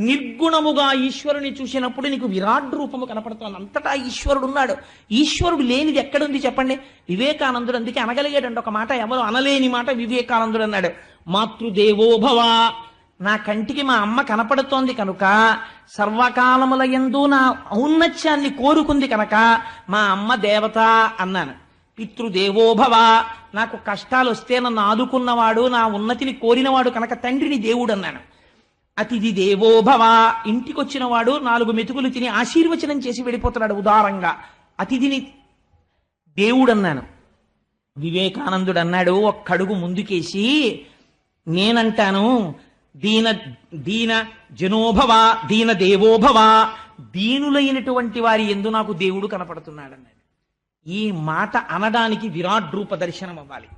నిర్గుణముగా ఈశ్వరుని చూసినప్పుడు నీకు విరాట్ రూపము కనపడుతోంది. అంతటా ఈశ్వరుడు ఉన్నాడు ఈశ్వరుడు లేనిది ఎక్కడుంది చెప్పండి? వివేకానందుడు అందుకే అనగలిగాడండి. ఒక మాట ఎవరు అనలేని మాట వివేకానందుడు అన్నాడు. మాతృదేవోభవ నా కంటికి మా అమ్మ కనపడుతోంది కనుక సర్వకాలముల ఎందు నా ఔన్నత్యాన్ని కోరుకుంది కనుక మా అమ్మ దేవత అన్నాను. పితృదేవోభవ నాకు కష్టాలు వస్తే నన్ను ఆదుకున్నవాడు నా ఉన్నతిని కోరినవాడు కనుక తండ్రిని దేవుడు అన్నాను. అతిథి దేవోభవ ఇంటికొచ్చిన వాడు నాలుగు మెతుకులు తిని ఆశీర్వచనం చేసి వెళ్ళిపోతున్నాడు ఉదారంగా. అతిథిని దేవుడన్నాను. వివేకానందుడు అన్నాడు ఒక్కడుగు ముందుకేసి నేనంటాను దీన దీన జనోభవ దీన దేవోభవ దీనులైనటువంటి వారి ఎందు నాకు దేవుడు కనపడుతున్నాడు అన్నాడు ఈ మాట అనడానికి విరాట్ రూప దర్శనం అవ్వాలి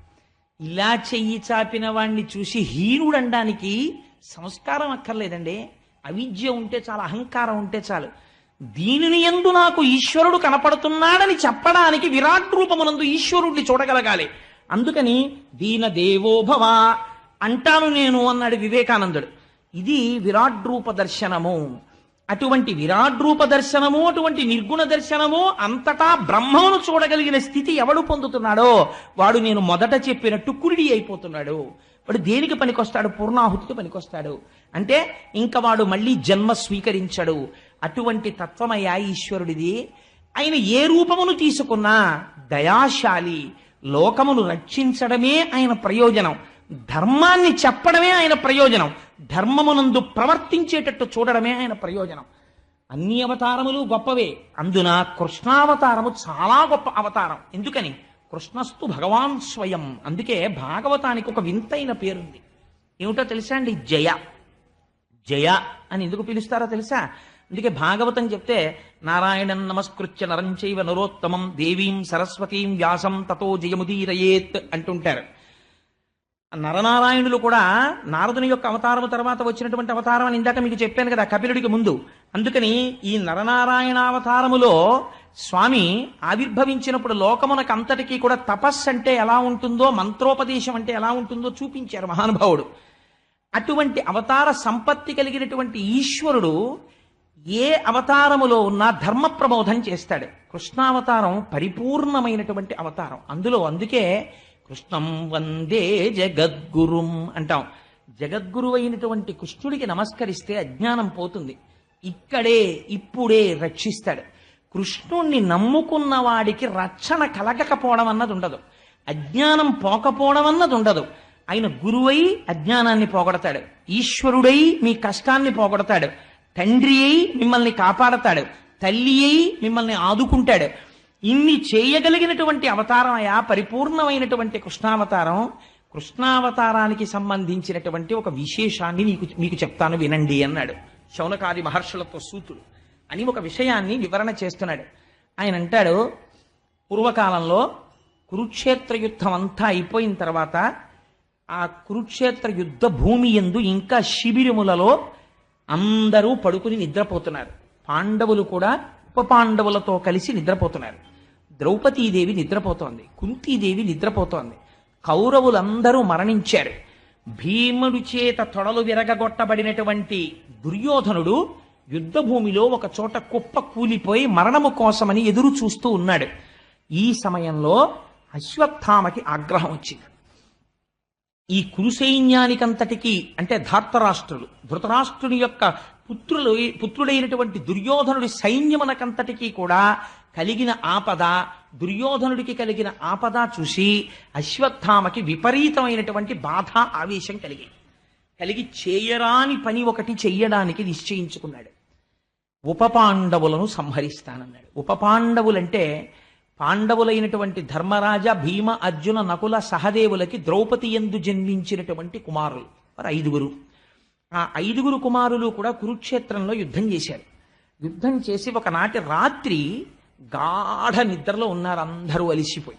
ఇలా చెయ్యి చాపిన వాణ్ణి చూసి హీనుడు అనడానికి సంస్కారం అక్కర్లేదండి. అవిద్య ఉంటే చాలు అహంకారం ఉంటే చాలు. దీనిని ఎందు నాకు ఈశ్వరుడు కనపడుతున్నాడని చెప్పడానికి విరాట్ రూపమునందు ఈశ్వరుడిని చూడగలగాలి. అందుకని దీన దేవోభవ అంటాను నేను అన్నాడు వివేకానందుడు. ఇది విరాట్ రూప దర్శనము. అటువంటి విరాట్ రూప దర్శనము అటువంటి నిర్గుణ దర్శనము అంతటా బ్రహ్మను చూడగలిగిన స్థితి ఎవడు పొందుతున్నాడో వాడు నేను మొదట చెప్పినట్టు కురిడి అయిపోతున్నాడు. వాడు దేనికి పనికొస్తాడు? పూర్ణాహుతికి పనికొస్తాడు. అంటే ఇంకా వాడు మళ్ళీ జన్మ స్వీకరించడు. అటువంటి తత్వమయ్యా ఈశ్వరుడిది. ఆయన ఏ రూపమును తీసుకున్నా దయాశాలి. లోకమును రక్షించడమే ఆయన ప్రయోజనం. ధర్మాన్ని చెప్పడమే ఆయన ప్రయోజనం. ధర్మమునందు ప్రవర్తించేటట్టు చూడడమే ఆయన ప్రయోజనం. అన్ని అవతారములు గొప్పవే. అందున కృష్ణావతారము చాలా గొప్ప అవతారం. ఎందుకని? కృష్ణస్తు భగవాన్ స్వయం. అందుకే భాగవతానికి ఒక వింతైన పేరుంది. ఏమిటో తెలుసా అండి? జయ. జయ అని ఎందుకు పిలుస్తారో తెలుసా? అందుకే భాగవతం చెప్తే నారాయణం నమస్కృత్య నరంచైవ నరోత్తమం దేవీం సరస్వతీం వ్యాసం తతో జయముదీరయేత్ అంటుంటారు. నరనారాయణులు కూడా నారదుని యొక్క అవతారం తర్వాత వచ్చినటువంటి అవతారం అని ఇందాక మీకు చెప్పాను కదా కపిలుడికి ముందు. అందుకని ఈ నరనారాయణ అవతారములో స్వామి ఆవిర్భవించినప్పుడు లోకమునకు అంతటికీ కూడా తపస్సు అంటే ఎలా ఉంటుందో మంత్రోపదేశం అంటే ఎలా ఉంటుందో చూపించారు మహానుభావుడు. అటువంటి అవతార సంపత్తి కలిగినటువంటి ఈశ్వరుడు ఏ అవతారములో ఉన్నా ధర్మ ప్రబోధం చేస్తాడు. కృష్ణావతారం పరిపూర్ణమైనటువంటి అవతారం. అందులో అందుకే కృష్ణం వందే జగద్గురుం అంటాం. జగద్గురు అయినటువంటి కృష్ణుడికి నమస్కరిస్తే అజ్ఞానం పోతుంది. ఇక్కడే ఇప్పుడే రక్షిస్తాడు. కృష్ణుణ్ణి నమ్ముకున్న వాడికి రక్షణ కలగకపోవడం అన్నది ఉండదు. అజ్ఞానం పోకపోవడం అన్నది ఉండదు. ఆయన గురువై అజ్ఞానాన్ని పోగొడతాడు. ఈశ్వరుడై మీ కష్టాన్ని పోగొడతాడు. తండ్రి అయి మిమ్మల్ని కాపాడతాడు. తల్లి అయి మిమ్మల్ని ఆదుకుంటాడు. ఇన్ని చేయగలిగినటువంటి అవతారం అయా పరిపూర్ణమైనటువంటి కృష్ణావతారం కృష్ణావతారానికి సంబంధించినటువంటి ఒక విశేషాన్ని నీకు మీకు చెప్తాను వినండి అన్నాడు. శౌనకాది మహర్షులతో సూతుడు. అని ఒక విషయాన్ని వివరణ చేస్తున్నాడు. ఆయన అంటాడు పూర్వకాలంలో కురుక్షేత్ర యుద్ధం అంతా అయిపోయిన తర్వాత ఆ కురుక్షేత్ర యుద్ధ భూమి ఎందు ఇంకా శిబిరములలో అందరూ పడుకుని నిద్రపోతున్నారు. పాండవులు కూడా ఉప పాండవులతో కలిసి నిద్రపోతున్నారు. ద్రౌపదీదేవి నిద్రపోతోంది కుంతీదేవి నిద్రపోతోంది. కౌరవులందరూ మరణించారు. భీముడి చేత తొడలు విరగగొట్టబడినటువంటి దుర్యోధనుడు యుద్ధ భూమిలో ఒక చోట కుప్ప కూలిపోయి మరణము కోసమని ఎదురు చూస్తూ ఉన్నాడు. ఈ సమయంలో అశ్వత్థామకి ఆగ్రహం వచ్చింది. ఈ కురుసైన్యానికంతటికీ అంటే ధార్తరాష్ట్రులు ధృతరాష్ట్రుని యొక్క పుత్రులు పుత్రుడైనటువంటి దుర్యోధనుడి సైన్యమునకంతటికీ కూడా కలిగిన ఆపద దుర్యోధనుడికి కలిగిన ఆపద చూసి అశ్వత్థామకి విపరీతమైనటువంటి బాధ ఆవేశం కలిగింది కలిగి చేయరాని పని ఒకటి చెయ్యడానికి నిశ్చయించుకున్నాడు. ఉపపాండవులను సంహరిస్తానన్నాడు. ఉపపాండవులంటే పాండవులైనటువంటి ధర్మరాజ భీమ అర్జున నకుల సహదేవులకి ద్రౌపది ఎందు జన్మించినటువంటి కుమారులు. వారు ఐదుగురు. ఆ ఐదుగురు కుమారులు కూడా కురుక్షేత్రంలో యుద్ధం చేశారు. యుద్ధం చేసి ఒకనాటి రాత్రి గాఢ నిద్రలో ఉన్నారు అందరూ అలిసిపోయి.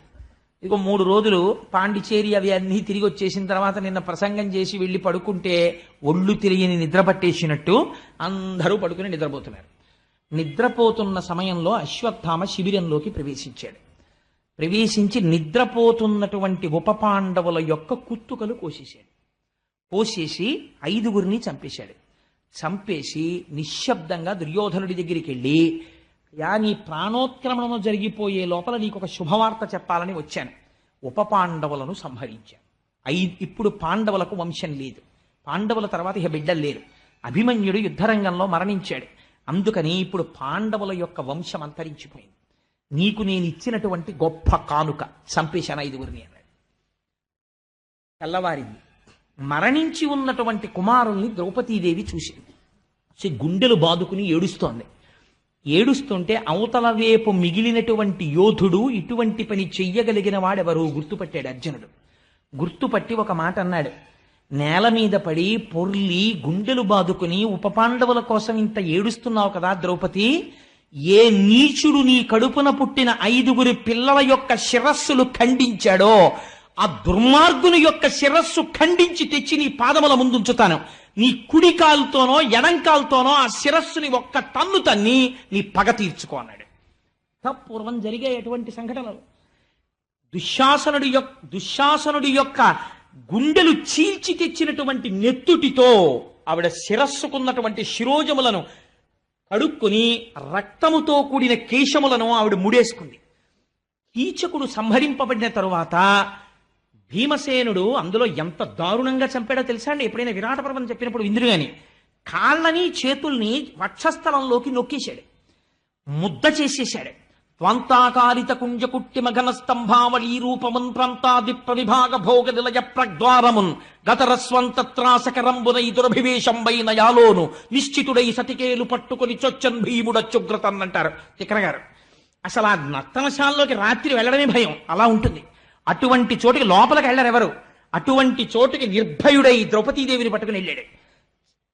ఇదిగో మూడు రోజులు పాండిచేరి అవి అన్నీ తిరిగి వచ్చేసిన తర్వాత నిన్న ప్రసంగం చేసి వెళ్ళి పడుకుంటే ఒళ్ళు తిరిగిని నిద్ర పట్టేసినట్టు అందరూ పడుకుని నిద్రపోతున్నారు. నిద్రపోతున్న సమయంలో అశ్వత్థామ శిబిరంలోకి ప్రవేశించాడు. ప్రవేశించి నిద్రపోతున్నటువంటి ఉపపాండవుల యొక్క కుత్తుకలు కోసేశాడు. కోసేసి ఐదుగురిని చంపేశాడు. చంపేసి నిశ్శబ్దంగా దుర్యోధనుడి దగ్గరికి వెళ్ళి యా నీ ప్రాణోత్క్రమణము జరిగిపోయే లోపల నీకు ఒక శుభవార్త చెప్పాలని వచ్చాను. ఉప పాండవులను సంహరించాను. ఐ ఇప్పుడు పాండవులకు వంశం లేదు. పాండవుల తర్వాత ఇక బిడ్డలు లేరు. అభిమన్యుడు యుద్ధరంగంలో మరణించాడు. అందుకని ఇప్పుడు పాండవుల యొక్క వంశం అంతరించిపోయింది. నీకు నేను ఇచ్చినటువంటి గొప్ప కానుక చంపేశాను ఐదుగురిని అన్నాడు. తెల్లవారింది. మరణించి ఉన్నటువంటి కుమారుల్ని ద్రౌపదీదేవి చూసింది. గుండెలు బాదుకుని ఏడుస్తోంది. ఏడుస్తుంటే అవతల వైపు మిగిలినటువంటి యోధుడు ఇటువంటి పని చెయ్యగలిగిన వాడెవరు గుర్తుపట్టాడు అర్జునుడు. గుర్తుపట్టి ఒక మాట అన్నాడు. నేల మీద పడి పొర్లి గుండెలు బాదుకుని ఉపపాండవుల కోసం ఇంత ఏడుస్తున్నావు కదా ద్రౌపది. ఏ నీచుడు నీ కడుపున పుట్టిన ఐదుగురి పిల్లల యొక్క శిరస్సులు ఖండించాడో ఆ దుర్మార్గుని యొక్క శిరస్సు ఖండించి తెచ్చి నీ పాదముల ముందుంచుతాను. నీ కుడి కాలుతోనో ఎడం కాలుతోనో ఆ శిరస్సుని ఒక్క తన్ను తన్ని నీ పగ తీర్చుకో అన్నాడు. పూర్వం జరిగే ఎటువంటి సంఘటనలు. దుశ్శాసనుడి యొక్క దుశ్శాసనుడి యొక్క గుండెలు చీల్చి తెచ్చినటువంటి నెత్తుటితో ఆవిడ శిరస్సుకున్నటువంటి శిరోజములను కడుక్కుని రక్తముతో కూడిన కేశములను ఆవిడ ముడేసుకుంది. కీచకుడు సంహరింపబడిన తరువాత భీమసేనుడు అందులో ఎంత దారుణంగా చంపాడో తెలుసా అండి? ఎప్పుడైనా విరాట పర్వం చెప్పినప్పుడు ఇంద్రు గాని కాళ్ళని చేతుల్ని వక్షస్థలంలోకి నొక్కేశాడు. ముద్ద చేసేశాడు. త్వంతాకారిత కుంజకుట్టిమ కుట్టి మఘన రూపమున్ ప్రాంతాది ప్రవిభాగ భోగ నిలయ ప్రద్వారమున్ గతరస్వంతత్రాసకరంబునై దురభివేశంబైన యాలోను నిశ్చితుడై సతికేలు పట్టుకొని చొచ్చన్ భీముడచ్చుగ్రతన్ అంటారు తిక్కన గారు అసలు ఆ నర్తనశాలలోకి రాత్రి వెళ్ళడమే భయం. అలా ఉంటుంది. అటువంటి చోటుకి లోపలికి వెళ్ళరు ఎవరు? అటువంటి చోటుకి నిర్భయుడై ద్రౌపదీదేవిని పట్టుకుని వెళ్ళాడు.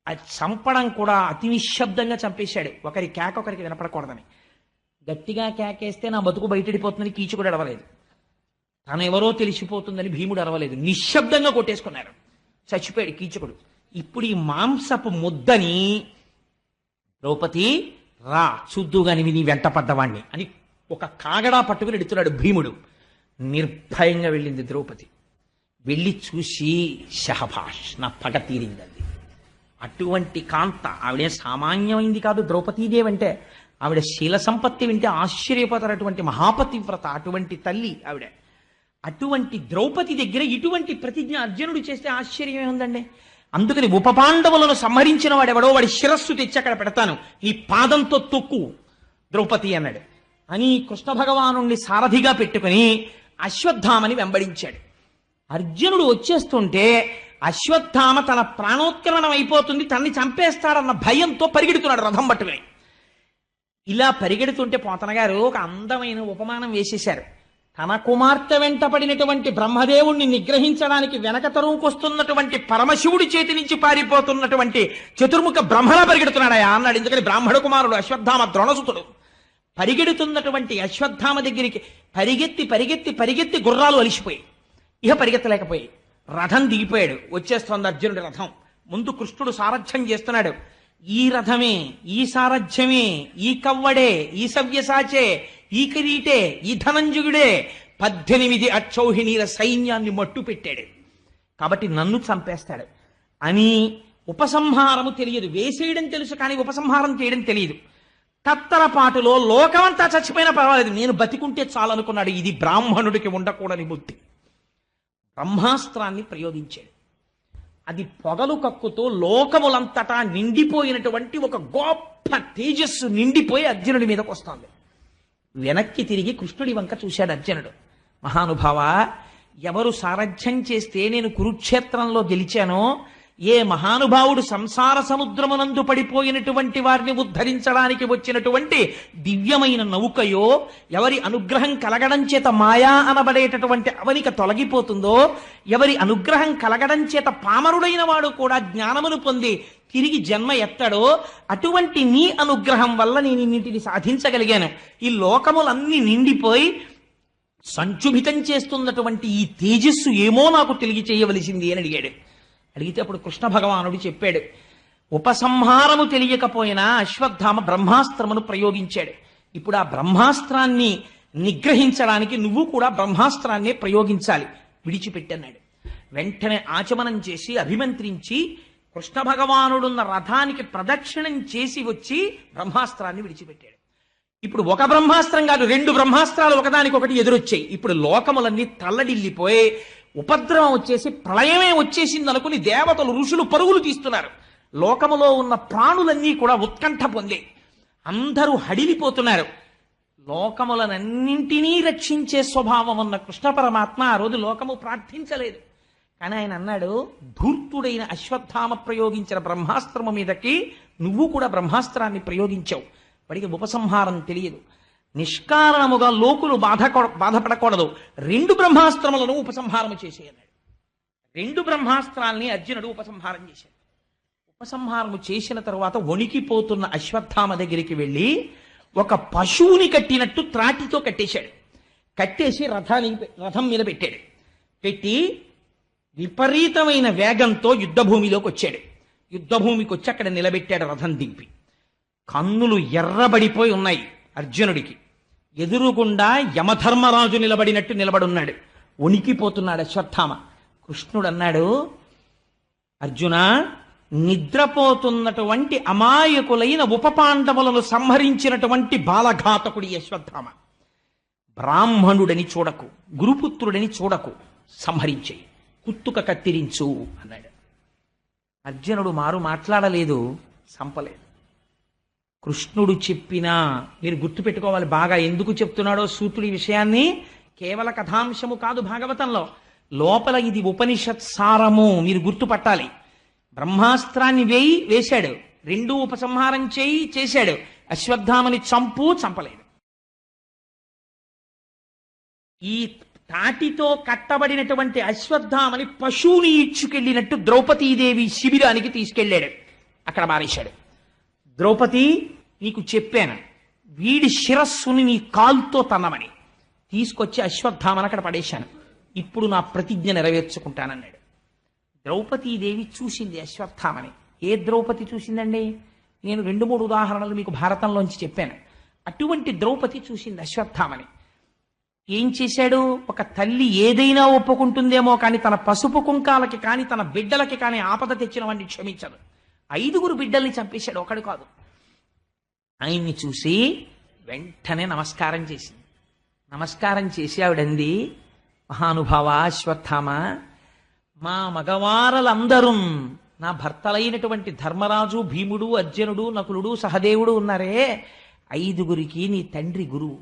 అది చంపడం కూడా అతి నిశ్శబ్దంగా చంపేశాడు. ఒకరి కేక ఒకరికి వినపడకూడదని. గట్టిగా కేకేస్తే నా బతుకు బయటడిపోతుందని కీచుకుడు అడవలేదు. తను ఎవరో తెలిసిపోతుందని భీముడు అరవలేదు. నిశ్శబ్దంగా కొట్టేసుకున్నారు. చచ్చిపోయాడు కీచకుడు. ఇప్పుడు ఈ మాంసపు ముద్దని ద్రౌపది రా చూద్దుగాని నీ వెంట పడ్డవాణ్ణి అని ఒక కాగడా పట్టుకుని ఎడుతున్నాడు భీముడు. నిర్భయంగా వెళ్ళింది ద్రౌపది. వెళ్ళి చూసి షహభాష్ నా పగ తీరిందండి. అటువంటి కాంత ఆవిడే సామాన్యమైంది కాదు ద్రౌపదీదేవి అంటే ఆవిడ శీల సంపత్తి వింటే ఆశ్చర్యపోతారటువంటి మహాపతివ్రత అటువంటి తల్లి ఆవిడ. అటువంటి ద్రౌపది దగ్గర ఇటువంటి ప్రతిజ్ఞ అర్జునుడు చేస్తే ఆశ్చర్యమే ఉందండి అందుకని ఉపపాండవులను సంహరించిన వాడెవడో వాడి శిరస్సు తెచ్చి అక్కడ పెడతాను. నీ పాదంతో తొక్కు ద్రౌపది అన్నాడు. అని కృష్ణ భగవాను సారథిగా పెట్టుకుని అశ్వత్థామని వెంబడించాడు. అర్జునుడు వచ్చేస్తుంటే అశ్వత్థామ తన ప్రాణోత్కరణం అయిపోతుంది తనని చంపేస్తాడన్న భయంతో పరిగెడుతున్నాడు రథం పట్టుకుని. ఇలా పరిగెడుతుంటే పోతన గారు ఒక అందమైన ఉపమానం వేసేశారు. తన కుమార్తె వెంట పడినటువంటి బ్రహ్మదేవుణ్ణి నిగ్రహించడానికి వెనక తరువుకొస్తున్నటువంటి పరమశివుడి చేతి నుంచి పారిపోతున్నటువంటి చతుర్ముఖ బ్రహ్మలా పరిగెడుతున్నాడయా అన్నాడు. ఎందుకని బ్రాహ్మణ కుమారుడు అశ్వత్థామ ద్రోణసుతుడు. పరిగెడుతున్నటువంటి అశ్వత్థామ దగ్గరికి పరిగెత్తి పరిగెత్తి పరిగెత్తి గుర్రాలు అలిసిపోయి ఇహ పరిగెత్తలేకపోయి రథం దిగిపోయాడు. వచ్చేస్తోంది అర్జునుడి రథం. ముందు కృష్ణుడు సారథ్యం చేస్తున్నాడు. ఈ రథమే ఈ సారథ్యమే ఈ కవ్వడే ఈ సవ్యసాచే ఈ కిరీటే ఈ ధనంజుగుడే పద్దెనిమిది అక్షౌహిణీల సైన్యాన్ని మట్టు పెట్టాడు. కాబట్టి నన్ను చంపేస్తాడు. అని ఉపసంహారము తెలియదు. వేసేయడం తెలుసు కానీ ఉపసంహారం చేయడం తెలియదు. తత్తరపాటులో లోకమంతా చచ్చిపోయినా పర్వాలేదు. నేను బతికుంటే చాలనుకున్నాడు. ఇది బ్రాహ్మణుడికి ఉండకూడని బుద్ధి. బ్రహ్మాస్త్రాన్ని ప్రయోగించాడు. అది పొగలు కక్కుతూ లోకములంతటా నిండిపోయినటువంటి ఒక గొప్ప తేజస్సు నిండిపోయి అర్జునుడి మీదకు వస్తోంది. వెనక్కి తిరిగి కృష్ణుడి వంక చూశాడు అర్జునుడు. మహానుభావ ఎవరు సారథ్యం చేస్తే నేను కురుక్షేత్రంలో గెలిచానో ఏ మహానుభావుడు సంసార సముద్రమునందు పడిపోయినటువంటి వారిని ఉద్ధరించడానికి వచ్చినటువంటి దివ్యమైన నౌకయో ఎవరి అనుగ్రహం కలగడం చేత మాయా అనబడేటటువంటి అవనిక తొలగిపోతుందో ఎవరి అనుగ్రహం కలగడం చేత పామరుడైన వాడు కూడా జ్ఞానమును పొంది తిరిగి జన్మ ఎత్తడో అటువంటి నీ అనుగ్రహం వల్ల నేను ఇన్నింటిని సాధించగలిగాను. ఈ లోకములన్నీ నిండిపోయి సంచుభితం చేస్తున్నటువంటి ఈ తేజస్సు ఏమో నాకు తెలియ చేయవలసింది అని అడిగాడు. అడిగితే అప్పుడు కృష్ణ భగవానుడు చెప్పాడు ఉపసంహారము తెలియకపోయినా అశ్వత్థామ బ్రహ్మాస్త్రమును ప్రయోగించాడు. ఇప్పుడు ఆ బ్రహ్మాస్త్రాన్ని నిగ్రహించడానికి నువ్వు కూడా బ్రహ్మాస్త్రాన్నే ప్రయోగించాలి విడిచిపెట్టన్నాడు. వెంటనే ఆచమనం చేసి అభిమంత్రించి కృష్ణ భగవానుడున్న రథానికి ప్రదక్షిణం చేసి వచ్చి బ్రహ్మాస్త్రాన్ని విడిచిపెట్టాడు. ఇప్పుడు ఒక బ్రహ్మాస్త్రం కాదు రెండు బ్రహ్మాస్త్రాలు ఒకదానికొకటి ఎదురొచ్చాయి. ఇప్పుడు లోకములన్నీ తల్లడిల్లిపోయి ఉపద్రవం వచ్చేసి ప్రళయమే వచ్చేసింది అనుకుని దేవతలు ఋషులు పరుగులు తీస్తున్నారు. లోకములో ఉన్న ప్రాణులన్నీ కూడా ఉత్కంఠ పొందే. అందరూ హడిలిపోతున్నారు. లోకములనన్నింటినీ రక్షించే స్వభావం ఉన్న కృష్ణ పరమాత్మ ఆ రోజు లోకము ప్రార్థించలేదు. కానీ ఆయన అన్నాడు ధూర్తుడైన అశ్వత్థామ ప్రయోగించిన బ్రహ్మాస్త్రము మీదకి నువ్వు కూడా బ్రహ్మాస్త్రాన్ని ప్రయోగించావు. వాడికి ఉపసంహారం తెలియదు. నిష్కారణముగా లోకులు బాధ బాధపడకూడదు. రెండు బ్రహ్మాస్త్రములను ఉపసంహారము చేసేయన్నాడు. రెండు బ్రహ్మాస్త్రాల్ని అర్జునుడు ఉపసంహారం చేశాడు. ఉపసంహారము చేసిన తర్వాత వణికిపోతున్న అశ్వత్థామ దగ్గరికి వెళ్ళి ఒక పశువుని కట్టినట్టు త్రాటితో కట్టేశాడు. కట్టేసి రథానికి రథం మీద పెట్టాడు. పెట్టి విపరీతమైన వేగంతో యుద్ధభూమిలోకి వచ్చాడు. యుద్ధభూమికి వచ్చి అక్కడ నిలబెట్టాడు రథం దింపి. కన్నులు ఎర్రబడిపోయి ఉన్నాయి. అర్జునుడికి. ఎదురుగుండా యమధర్మరాజు నిలబడినట్టు నిలబడున్నాడు. వణికిపోతున్నాడు అశ్వత్థామ. కృష్ణుడు అన్నాడు అర్జున నిద్రపోతున్నటువంటి అమాయకులైన ఉపపాండవులను సంహరించినటువంటి బాలఘాతకుడి అశ్వత్థామ. బ్రాహ్మణుడని చూడకు గురుపుత్రుడని చూడకు సంహరించేయి కుత్తుక కత్తిరించు అన్నాడు. అర్జునుడు మారు మాట్లాడలేదు సంపలేదు. కృష్ణుడు చెప్పినా మీరు గుర్తుపెట్టుకోవాలి బాగా ఎందుకు చెప్తున్నాడో సూతుడి ఈ విషయాన్ని? కేవల కథాంశము కాదు భాగవతంలో. లోపల ఇది ఉపనిషత్ సారము మీరు గుర్తుపట్టాలి. బ్రహ్మాస్త్రాన్ని వేయి వేశాడు. రెండు ఉపసంహారం చేయి చేశాడు. అశ్వత్థామని చంపు చంపలేదు. ఈ తాటితో కట్టబడినటువంటి అశ్వత్థామని పశువుని ఇచ్చుకెళ్ళినట్టు ద్రౌపదీదేవి శిబిరానికి తీసుకెళ్ళాడు. అక్కడ మారేశాడు. ద్రౌపది నీకు చెప్పాను. వీడి శిరస్సుని నీ కాలుతో తన్నమని. తీసుకొచ్చి అశ్వత్థామని అక్కడ పడేశాను. ఇప్పుడు నా ప్రతిజ్ఞ నెరవేర్చుకుంటానన్నాడు. ద్రౌపదీదేవి చూసింది అశ్వత్థామని. ఏ ద్రౌపది చూసిందండి? నేను రెండు మూడు ఉదాహరణలు మీకు భారతంలోంచి చెప్పాను. అటువంటి ద్రౌపది చూసింది అశ్వత్థామని. ఏం చేశాడు? ఒక తల్లి ఏదైనా ఒప్పుకుంటుందేమో కానీ తన పసుపు కుంకాలకి కానీ తన బిడ్డలకి కానీ ఆపద తెచ్చిన వాడిని క్షమించదు. ఐదుగురు బిడ్డల్ని చంపేశాడు. ఒకడు కాదు. ఆయన్ని చూసి వెంటనే నమస్కారం చేసింది. నమస్కారం చేసి ఆవిడంది మహానుభావ అశ్వత్థామ మా మగవారలందరూ నా భర్తలైనటువంటి ధర్మరాజు భీముడు అర్జునుడు నకులుడు సహదేవుడు ఉన్నారే. ఐదుగురికి నీ తండ్రి గురువు.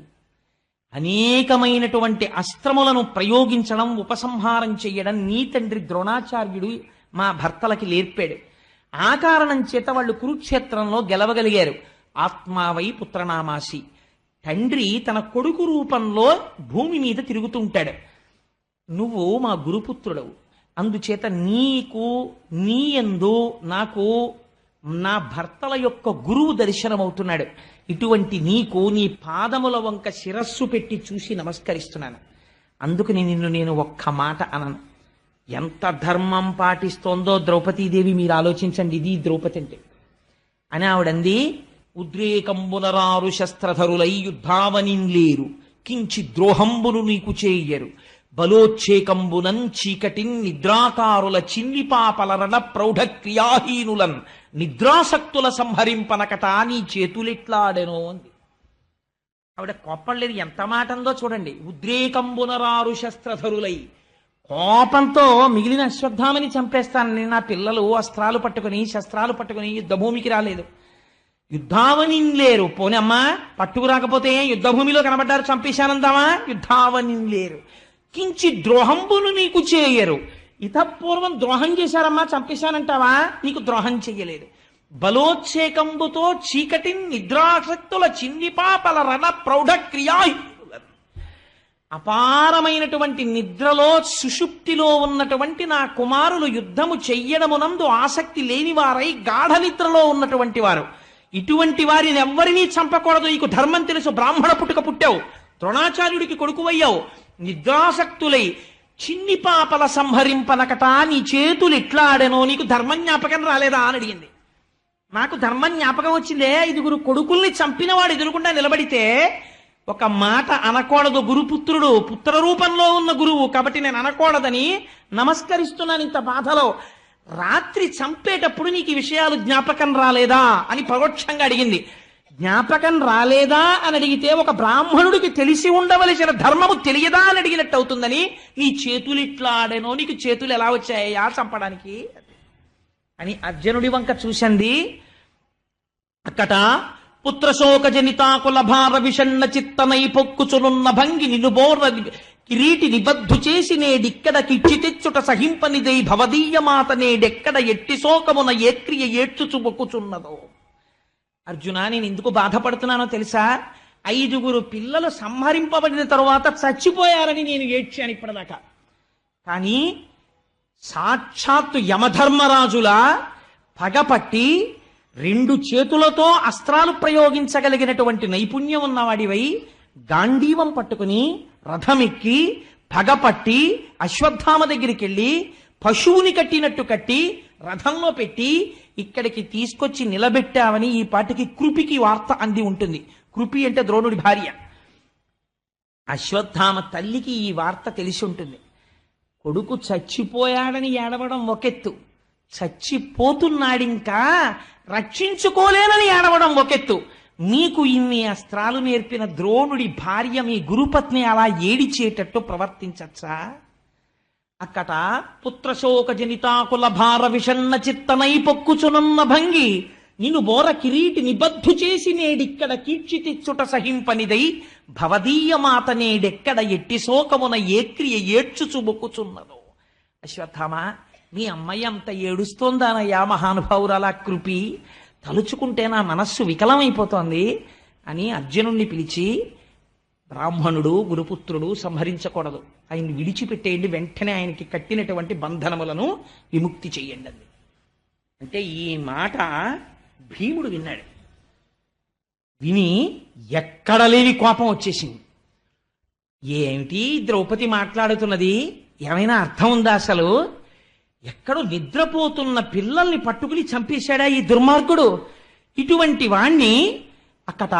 అనేకమైనటువంటి అస్త్రములను ప్రయోగించడం ఉపసంహారం చేయడం నీ తండ్రి ద్రోణాచార్యుడు మా భర్తలకి నేర్పాడు. ఆ కారణం చేత వాళ్ళు కురుక్షేత్రంలో గెలవగలిగారు. ఆత్మావై పుత్రనామాసి. తండ్రి తన కొడుకు రూపంలో భూమి మీద తిరుగుతుంటాడు. నువ్వు మా గురుపుత్రుడవు. అందుచేత నీకు నీ ఎందు నాకు నా భర్తల యొక్క గురువు దర్శనమవుతున్నాడు. ఇటువంటి నీకు నీ పాదముల వంక శిరస్సు పెట్టి చూసి నమస్కరిస్తున్నాను. అందుకని నిన్ను నేను ఒక్క మాట అనను. ఎంత ధర్మం పాటిస్తోందో ద్రౌపదీదేవి మీరు ఆలోచించండి ఇది ద్రౌపది అంటే. అని ఆవిడంది ఉద్రేకంబునరారు శస్త్రధరులై యుద్ధావనింలేరు కించి ద్రోహంబును నీకు చేయరు బలోచ్చేకంబునన్ చీకటిన్ నిద్రాకారుల చిల్లిపాపలరణ ప్రౌఢ క్రియాహీనులన్ నిద్రాసక్తుల సంహరింపనకట నీ చేతులెట్లాడెనో అంది. ఆవిడ కోపం లేదు ఎంత మాట చూడండి. ఉద్రేకంబునరారు శస్త్రధరులై కోపంతో మిగిలిన అశ్వత్థామని చంపేస్తానని నా పిల్లలు అస్త్రాలు పట్టుకుని శస్త్రాలు పట్టుకుని యుద్ధభూమికి రాలేదు. యుద్ధావని లేరు పోనమ్మా పట్టుకురాకపోతే యుద్ధభూమిలో కనబడ్డారు చంపేశానందామా? యుద్ధావని లేరు కించి ద్రోహంబును నీకు చేయరు. ఇతపూర్వం ద్రోహం చేశారమ్మా చంపేశానంటావా? నీకు ద్రోహం చెయ్యలేదు. బలోచ్చేకంబుతో చీకటి నిద్రాసక్తుల చిన్నిపాపల రణ ప్రౌఢ క్రియా అపారమైనటువంటి నిద్రలో సుషుప్తిలో ఉన్నటువంటి నా కుమారులు యుద్ధము చెయ్యడమునందు ఆసక్తి లేనివారై గాఢ నిద్రలో ఉన్నటువంటి వారు. ఇటువంటి వారిని ఎవ్వరినీ చంపకూడదు. నీకు ధర్మం తెలుసు. బ్రాహ్మణ పుట్టుక పుట్టావు. ద్రోణాచార్యుడికి కొడుకువయ్యావు నిద్రాసక్తులై చిన్ని పాపల సంహరింపనకట నీ చేతులు ఇట్లా ఆడెనో నీకు ధర్మం జ్ఞాపకం రాలేదా అని అడిగింది. నాకు ధర్మం జ్ఞాపకం వచ్చిందే. ఐదుగురు కొడుకుల్ని చంపినవాడు ఎదురుకుండా నిలబడితే ఒక మాట అనకూడదు గురుపుత్రుడు. పుత్ర రూపంలో ఉన్న గురువు. కాబట్టి నేను అనకూడదని నమస్కరిస్తున్నాను ఇంత బాధలో. రాత్రి చంపేటప్పుడు నీకు విషయాలు జ్ఞాపకం రాలేదా అని పరోక్షంగా అడిగింది. జ్ఞాపకం రాలేదా అని అడిగితే ఒక బ్రాహ్మణుడికి తెలిసి ఉండవలసిన ధర్మము తెలియదా అని అడిగినట్టు అవుతుందని నీ చేతులు ఇట్లా ఆడేనో? నీకు చేతులు ఎలా వచ్చాయా చంపడానికి? అని అర్జునుడి వంక చూసింది. అక్కట పుత్రశోక జనితాకుల భార విషణ్ణ చిత్తనై పొక్కుచునున్న భంగి నిన్ను బోర్ర కిరీటి నిబద్ధు చేసి నేడిక్కడ కిచ్చి తెచ్చుట సహింపనిదై భవదీయ మాత నేడెక్కడ ఎట్టి శోకమున ఏ క్రియ ఏడ్చుచు అర్జున నేను ఎందుకు బాధపడుతున్నానో తెలుసా? ఐదుగురు పిల్లలు సంహరింపబడిన తరువాత చచ్చిపోయారని నేను ఏడ్చాను ఇప్పటిదాకా. కానీ సాక్షాత్తు యమధర్మరాజుల పగపట్టి రెండు చేతులతో అస్త్రాలు ప్రయోగించగలిగినటువంటి నైపుణ్యం ఉన్నవాడివై గాంధీవం పట్టుకుని రథమెక్కి పగపట్టి అశ్వత్థామ దగ్గరికి వెళ్ళి పశువుని కట్టినట్టు కట్టి రథంలో పెట్టి ఇక్కడికి తీసుకొచ్చి నిలబెట్టావని ఈ పాటికి కృపికి వార్త అంది ఉంటుంది. కృపి అంటే ద్రోణుడి భార్య. అశ్వత్థామ తల్లికి ఈ వార్త తెలిసి ఉంటుంది. కొడుకు చచ్చిపోయాడని ఏడవడం ఒకెత్తు. చచ్చిపోతున్నాడింకా రక్షించుకోలేనని ఏడవడం ఒకెత్తు. మీకు ఇన్ని అస్త్రాలు నేర్పిన ద్రోణుడి భార్య మీ గురుపత్ని అలా ఏడిచేటట్టు ప్రవర్తించచ్చా? అక్కట పుత్రశోక జనితాకుల భార విషన్న చిత్తనై పొక్కుచునున్న భంగి నిన్ను బోర కిరీటి నిబద్ధు చేసి నేడిక్కడ కీర్చి తెచ్చుట సహింపనిదై భవదీయ మాత నేడెక్కడ ఎట్టి శోకమున ఏక్రియ ఏడ్చు ఏడ్చుచు మొక్కుచున్నదో. మీ అమ్మాయి అంత ఏడుస్తోందానయ్యా మహానుభావురాలా కృపి? తలుచుకుంటే నా మనస్సు వికలమైపోతోంది అని అర్జునుణ్ణి పిలిచి బ్రాహ్మణుడు గురుపుత్రుడు సంహరించకూడదు. ఆయన్ని విడిచిపెట్టేయండి. వెంటనే ఆయనకి కట్టినటువంటి బంధనములను విముక్తి చేయండి అంది. అంటే ఈ మాట భీముడు విన్నాడు. విని ఎక్కడ లేని కోపం వచ్చేసింది. ఏమిటి? ద్రౌపది మాట్లాడుతున్నది? ఏమైనా అర్థం ఉందా అసలు? ఎక్కడో నిద్రపోతున్న పిల్లల్ని పట్టుకుని చంపేశాడా ఈ దుర్మార్గుడు? ఇటువంటి వాణ్ణి అక్కడ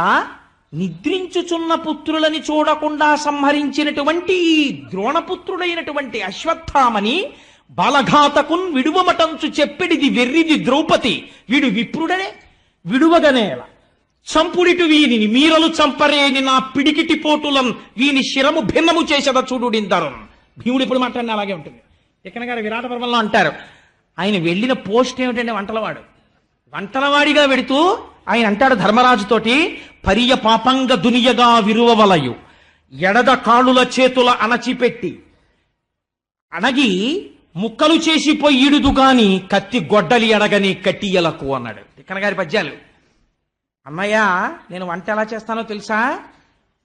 నిద్రించుచున్న పుత్రులని చూడకుండా సంహరించినటువంటి ఈ ద్రోణపుత్రుడైనటువంటి అశ్వత్థామని బాలఘాతకున్ విడువమటంచు చెప్పిడిది వెర్రిది ద్రౌపది. వీడు విప్రుడనే విడువగనేల చంపుడిటు వీనిని మీరలు చంపరేని నా పిడికిటి పోటులం వీని శిరము భిన్నము చేసేద చూడుడిందరు భీముడు ఇప్పుడు మాట్లాడిన అలాగే ఉంటుంది. ఇక్కడ గారు విరాట పర్వంలో అంటారు. ఆయన వెళ్ళిన పోస్ట్ ఏమిటంటే వంటలవాడు. వంటలవాడిగా వెడుతూ ఆయన అంటాడు ధర్మరాజుతోటి పరియ పాపంగ దునియగా విరువవలయు. ఎడద కాళ్ళుల చేతుల అణచిపెట్టి. అణగి ముక్కలు చేసి పొయ్యిడుదు గాని కత్తి గొడ్డలి ఎడగని కట్టియలకు అన్నాడు. తిక్కన గారి పద్యాలు. అన్నయ్య నేను వంట ఎలా చేస్తానో తెలుసా?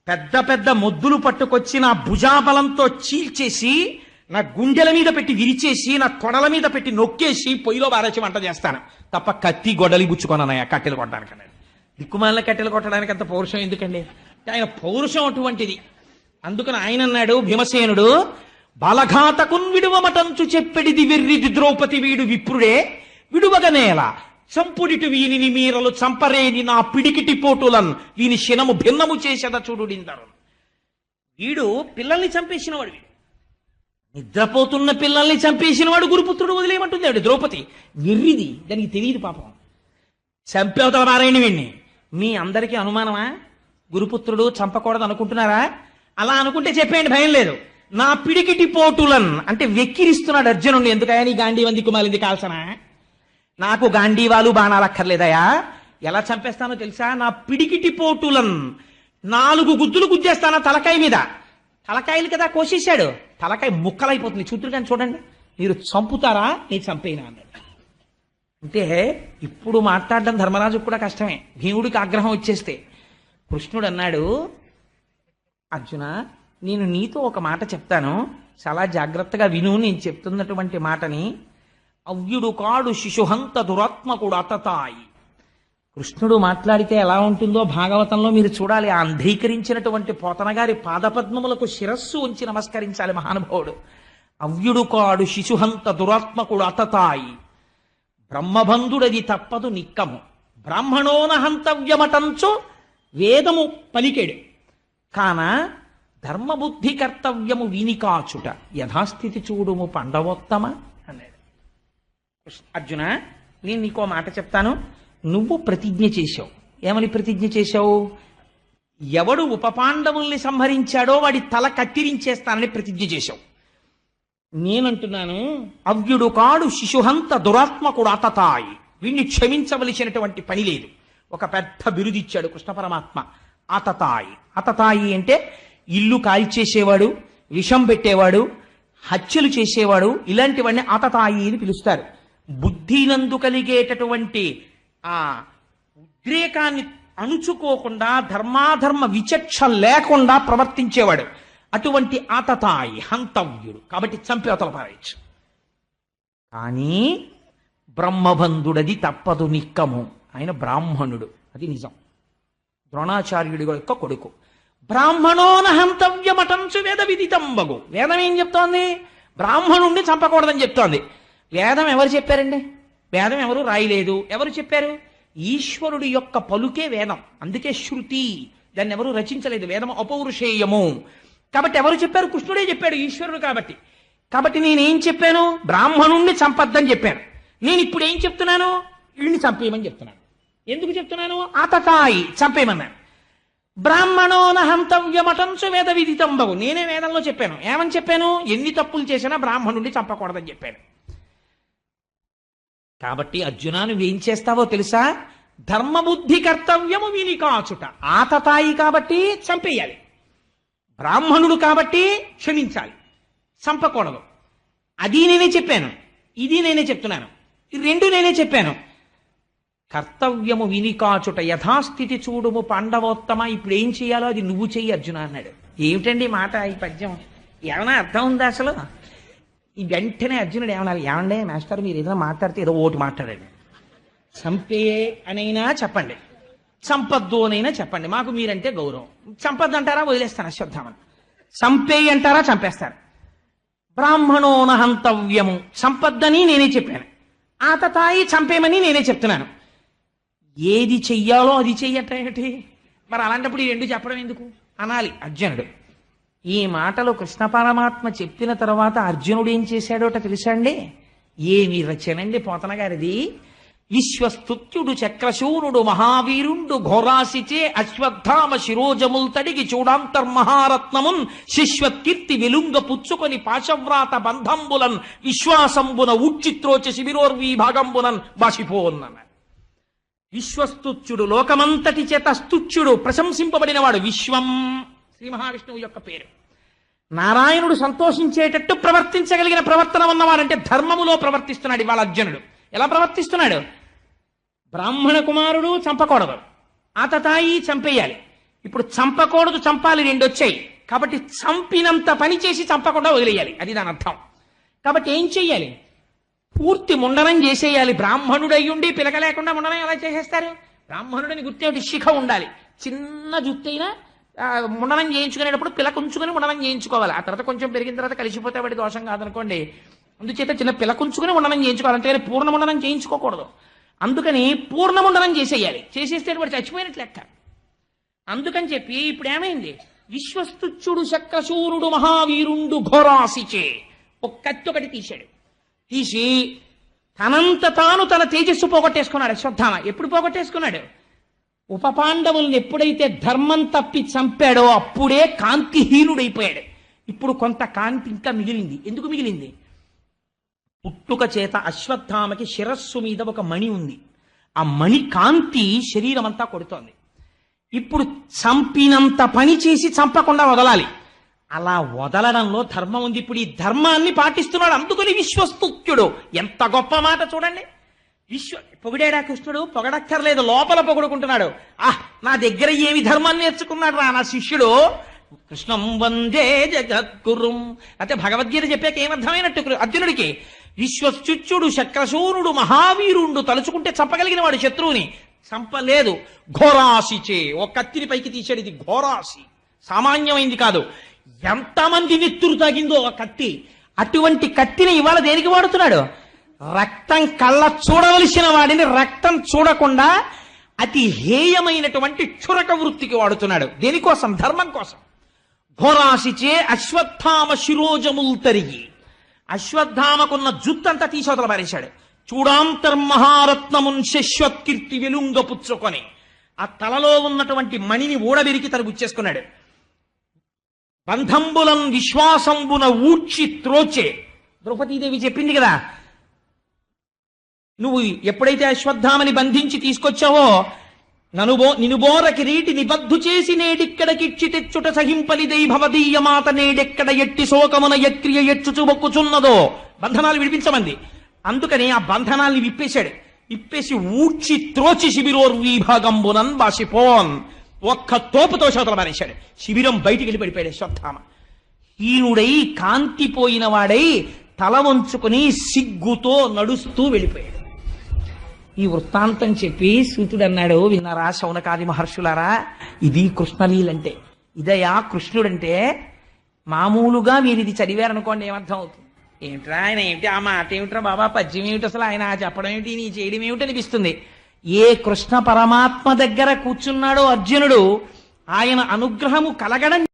పెద్ద పెద్ద మొద్దులు పట్టుకొచ్చి నా భుజాబలంతో చీల్చేసి నా గుండెల మీద పెట్టి విరిచేసి నా కొడల మీద పెట్టి నొక్కేసి పొయ్యిలో బారేసి వంట చేస్తాను. తప్ప కత్తి గొడలి బుచ్చుకోనన్నయ్య కట్టెలు కొట్టడానికి అన్నాడు దిక్కుమాలిన కట్టెలు కొట్టడానికి అంత పౌరుషం ఎందుకండి? ఆయన పౌరుషం అటువంటిది. అందుకని ఆయన అన్నాడు భీమసేనుడు బలఘాతకున్ విడువమటంచు చెప్పెడిది వెర్రిది ద్రౌపది వీడు విప్రుడే విడువగనేల చంపుడిటు వీనిని మీరలు చంపరేని నా పిడికిటి పోటులన్ వీని శినము భిన్నము చేసేద చూడుడిందరు వీడు పిల్లల్ని చంపేసిన వాడు వీడు. నిద్రపోతున్న పిల్లల్ని చంపేసిన వాడు గురుపుత్రుడు వదిలేయమంటుంది ఆవిడ ద్రౌపది. వెర్రిది దానికి తెలియదు పాపం. చంపేవతల నారాయణ వీణ్ణి. మీ అందరికీ అనుమానమా? గురుపుత్రుడు చంపకూడదు అనుకుంటున్నారా? అలా అనుకుంటే చెప్పేయండి భయం లేదు. నా పిడికిటి పోటులన్ అంటే వెక్కిరిస్తున్నాడు అర్జునుడు ఎందుకయా నీ గాంధీ వంది కుమాలింది కాల్సనా? నాకు గాంధీవాలు బాణాలు అక్కర్లేదయా ఎలా చంపేస్తానో తెలుసా? నా పిడికిటి పోటులన్ నాలుగు గుద్దులు గుద్దేస్తానా తలకాయ మీద? తలకాయలు కదా కోసేశాడు. తలకాయ ముక్కలైపోతుంది. చూతురుగాని చూడండి. మీరు చంపుతారా? నేను చంపేనా అన్నాడు. అంటే ఇప్పుడు మాట్లాడడం ధర్మరాజుకు కూడా కష్టమే. భీముడికి ఆగ్రహం వచ్చేస్తే. కృష్ణుడు అన్నాడు అర్జున నేను నీతో ఒక మాట చెప్తాను. చాలా జాగ్రత్తగా విను. నేను చెప్తున్నటువంటి మాటని. అవ్యుడు కాడు శిశుహంత దురాత్మకుడు అతతాయి. కృష్ణుడు మాట్లాడితే ఎలా ఉంటుందో భాగవతంలో మీరు చూడాలి. ఆ అంధీకరించినటువంటి పోతనగారి పాదపద్మములకు శిరస్సు ఉంచి నమస్కరించాలి మహానుభావుడు. అవ్యుడు కాడు శిశుహంత దురాత్మకుడు అతతాయి. బ్రహ్మబంధుడది తప్పదు నిక్కము. బ్రాహ్మణోన హంతవ్యమటంచో వేదము పలికెడు. కాన ధర్మబుద్ధి కర్తవ్యము వినికాచుట యథాస్థితి చూడుము పండవోత్తమ అన్నాడు. అర్జున నేను నీకో మాట చెప్తాను. నువ్వు ప్రతిజ్ఞ చేశావు. ఏమని ప్రతిజ్ఞ చేశావు? ఎవడు ఉపపాండవుల్ని సంహరించాడో వాడి తల కత్తిరించేస్తానని ప్రతిజ్ఞ చేశావు. నేనంటున్నాను అవ్యుడు కాడు శిశుహంత దురాత్మకుడు అతతాయి. వీణ్ణి క్షమించవలసినటువంటి పని లేదు. ఒక పెద్ద బిరుదిచ్చాడు కృష్ణ పరమాత్మ. అతతాయి. అతతాయి అంటే ఇల్లు కాల్చేసేవాడు విషం పెట్టేవాడు హత్యలు చేసేవాడు ఇలాంటివన్నీ అతతాయి అని పిలుస్తారు. బుద్ధినందు కలిగేటటువంటి ఆ ఉద్రేకాన్ని అణుచుకోకుండా ధర్మాధర్మ విచక్ష లేకుండా ప్రవర్తించేవాడు. అటువంటి ఆతతాయి హంతవ్యుడు. కాబట్టి చంపి అవతల పారేయచ్చు. కానీ బ్రహ్మబంధుడది తప్పదు నిక్కము. ఆయన బ్రాహ్మణుడు. అది నిజం. ద్రోణాచార్యుడి యొక్క కొడుకు. బ్రాహ్మణోన హంతవ్యమటంచు వేద విదితంబగు వేదం ఏం చెప్తోంది? బ్రాహ్మణుణ్ణి చంపకూడదని చెప్తోంది. వేదం ఎవరు చెప్పారండి? వేదం ఎవరు రాయలేదు. ఎవరు చెప్పారు? ఈశ్వరుడి యొక్క పలుకే వేదం. అందుకే శృతి. దాన్ని ఎవరు రచించలేదు. వేదం అపౌరుషేయము. కాబట్టి ఎవరు చెప్పారు? కృష్ణుడే చెప్పాడు ఈశ్వరుడు కాబట్టి. కాబట్టి నేనేం చెప్పాను? బ్రాహ్మణుణ్ణి చంపద్దని చెప్పాను. నేను ఇప్పుడు ఏం చెప్తున్నాను? వీళ్ళని చంపేయమని చెప్తున్నాను. ఎందుకు చెప్తున్నాను? అతకాయి చంపేయమన్నాను. బ్రాహ్మణోన హంతవ్యమటంచు వేద విదితంబవు నేనే వేదంలో చెప్పాను. ఏమని చెప్పాను? ఎన్ని తప్పులు చేసినా బ్రాహ్మణుడిని చంపకూడదని చెప్పాను. కాబట్టి అర్జున నువ్వేం చేస్తావో తెలుసా? ధర్మబుద్ధి కర్తవ్యము విని కాచుట ఆతతాయి కాబట్టి చంపేయాలి. బ్రాహ్మణుడు కాబట్టి క్షమించాలి. చంపకూడదు. అది నేనే చెప్పాను. ఇది నేనే చెప్తున్నాను. రెండు నేనే చెప్పాను. కర్తవ్యము వినికాచుట యథాస్థితి చూడుము పాండవోత్తమ. ఇప్పుడు ఏం చేయాలో అది నువ్వు చెయ్యి అర్జున అన్నాడు. ఏమిటండి మాట ఈ పద్యం? ఏమైనా అర్థం ఉందా అసలు? ఈ వెంటనే అర్జునుడు ఏమనాలి? ఏమండే మాస్టర్ మీరు ఏదైనా మాట్లాడితే ఏదో ఓటు మాట్లాడండి. చంపే అనైనా చెప్పండి. చంపద్దు అనైనా చెప్పండి. మాకు మీరంటే గౌరవం. చంపద్దు అంటారా వదిలేస్తాను అశ్వత్థామని. చంపే అంటారా? చంపేస్తారు బ్రాహ్మణోన హంతవ్యము చంపద్దని నేనే చెప్పాను. ఆతతాయి చంపేమని నేనే చెప్తున్నాను. ఏది చెయ్యాలో అది చెయ్యటేటి మరి అలాంటప్పుడు ఈ రెండు చెప్పడం ఎందుకు? అనాలి అర్జునుడు. ఈ మాటలు కృష్ణ పరమాత్మ చెప్పిన తర్వాత అర్జునుడు ఏం చేశాడోట తెలుసాండి? ఏమి రచనండి పోతన గారిది? విశ్వస్తుత్యుడు చక్రశూనుడు మహావీరుండు ఘోరాసిచే అశ్వత్థామ శిరోజముల్ తడిగి చూడాంతర్మహారత్నమున్ శిశ్వత్కీర్తి విలుంగ పుచ్చుకొని పాశవ్రాత బంధంబులన్ విశ్వాసంబున ఉచ్చిత్రోచ శిబిరోర్వీభాగంబునన్ భాగంబునన్ బాషిపోన్నన్నారు విశ్వస్తుత్యుడు లోకమంతటి చేత స్తుత్యుడు ప్రశంసింపబడినవాడు విశ్వం. శ్రీ మహావిష్ణువు యొక్క పేరు. నారాయణుడు సంతోషించేటట్టు ప్రవర్తించగలిగిన ప్రవర్తన ఉన్నవాడంటే ధర్మములో ప్రవర్తిస్తున్నాడు ఇవాళ అర్జునుడు. ఎలా ప్రవర్తిస్తున్నాడు? బ్రాహ్మణ కుమారుడు చంపకూడదు. ఆతతాయి చంపేయాలి. ఇప్పుడు చంపకూడదు చంపాలి రెండు వచ్చాయి కాబట్టి చంపినంత పని చేసి చంపకుండా వదిలేయాలి. అది దాని అర్థం. కాబట్టి ఏం చెయ్యాలి? పూర్తి ముండనం చేసేయాలి. బ్రాహ్మణుడు అయ్యుండి పిలక లేకుండా ముండనం ఎలా చేసేస్తారు? బ్రాహ్మణుడిని గుర్తేమిటి? శిఖ ఉండాలి. చిన్న జుత్తైనా ముండనం చేయించుకునేటప్పుడు పిలక ఉంచుకుని ముండనం చేయించుకోవాలి. ఆ తర్వాత కొంచెం పెరిగిన తర్వాత కలిసిపోతే వాడి దోషం కాదనుకోండి. అందుచేత చిన్న పిలక ఉంచుకుని ముండనం చేయించుకోవాలి. అంతేగాని పూర్ణ చేయించుకోకూడదు. అందుకని పూర్ణముండనం చేసేయాలి. చేసేస్తే వాడు చచ్చిపోయినట్లు లెక్క. అందుకని చెప్పి ఇప్పుడు ఏమైంది? విశ్వస్తుచ్చుడు శక్రశూరుడు మహావీరుండు ఘోరాసిచే ఒక కత్తి ఒకటి తీశాడు. తీసి తనంత తాను తన తేజస్సు పోగొట్టేసుకున్నాడు. అశ్వత్థామ ఎప్పుడు పోగొట్టేసుకున్నాడు? ఉపపాండవుల్ని ఎప్పుడైతే ధర్మం తప్పి చంపాడో అప్పుడే కాంతిహీనుడైపోయాడు ఇప్పుడు కొంత కాంతి ఇంకా మిగిలింది. ఎందుకు మిగిలింది? పుట్టుక చేత అశ్వత్థామకి శిరస్సు మీద ఒక మణి ఉంది. ఆ మణి కాంతి శరీరం అంతా కొడుతోంది. ఇప్పుడు చంపినంత పని చేసి చంపకుండా వదలాలి. అలా వదలడంలో ధర్మం ఉంది. ఇప్పుడు ఈ ధర్మాన్ని పాటిస్తున్నాడు. అందుకని విశ్వస్తుత్యుడు ఎంత గొప్ప మాట చూడండి. విశ్వ పొగిడాడా కృష్ణుడు? పొగడక్కర్లేదు లోపల పొగుడుకుంటున్నాడు. ఆహ్ నా దగ్గర ఏమి ధర్మాన్ని నేర్చుకున్నాడు రా నా శిష్యుడు? కృష్ణం వందే జగద్గురుం. అయితే భగవద్గీత చెప్పాక ఏమర్థమైనట్టు అర్జునుడికి? విశ్వశుచ్యుడు శక్రశూరుడు మహావీరుండు తలుచుకుంటే చంపగలిగిన వాడు శత్రువుని. చంపలేదు. ఘోరాసిచే ఓ కత్తిని పైకి తీశాడు. ఇది ఘోరాసి సామాన్యమైంది కాదు. ఎంతమంది నెత్తురు తాగిందో ఆ కత్తి. అటువంటి కత్తిని ఇవాళ దేనికి వాడుతున్నాడు? రక్తం కళ్ళ చూడవలసిన వాడిని రక్తం చూడకుండా అతి హేయమైనటువంటి క్షురక వృత్తికి వాడుతున్నాడు. దేనికోసం? ధర్మం కోసం. ఘోరాశిచే అశ్వత్థామ శిరోజముల్ తరిగి. అశ్వత్థామకున్న జుత్తంతా తీసవతల పారేశాడు. చూడాంతర్మహారత్నమున్ శశ్వత్కీర్తి వెలుంగ పుచ్చుకొని ఆ తలలో ఉన్నటువంటి మణిని ఊడబెరికి తను గుచ్చేసుకున్నాడు. బంధంబులం విశ్వాసంబున ఊడ్చి త్రోచే. ద్రౌపదీదేవి చెప్పింది కదా నువ్వు ఎప్పుడైతే అశ్వత్థామని బంధించి తీసుకొచ్చావో ననుబో నినుబోర కిరీటి నిబద్ధు చేసి నేడిక్కడకిచ్చి తెచ్చుట సహింపలి దైభవదీయమాత నేడెక్కడ ఎట్టి శోకమున యక్రియ ఎచ్చుచు మొక్కుచున్నదో బంధనాలు విడిపించమంది. అందుకని ఆ బంధనాల్ని విప్పేశాడు. విప్పేసి ఊడ్చి త్రోచి శిబిరోర్ విభాగంబునన్ బాసిపోన్ ఒక్క తోపుతో శోతలు మానేశాడు. శిబిరం బయటికి వెళ్ళి పడిపోయాడు అశ్వత్థామ. హీనుడై కాంతిపోయిన వాడై తల వంచుకుని సిగ్గుతో నడుస్తూ వెళ్ళిపోయాడు. ఈ వృత్తాంతం చెప్పి సూతుడు అన్నాడు విన్నారా శౌనకాది మహర్షులారా? ఇది కృష్ణలీలంటే. ఇదయా కృష్ణుడంటే మామూలుగా మీరు ఇది చదివారనుకోండి ఏమర్థం అవుతుంది ఏమిట్రా ఆయన ఏమిటి? ఆ మాట ఏమిట్రా బాబా? పద్యం ఏమిటి అసలు? ఆయన చెప్పడం ఏమిటి? నీ చేయడం ఏమిటి అనిపిస్తుంది? ఏ కృష్ణ పరమాత్మ దగ్గర కూర్చున్నాడో అర్జునుడు ఆయన అనుగ్రహము కలగడం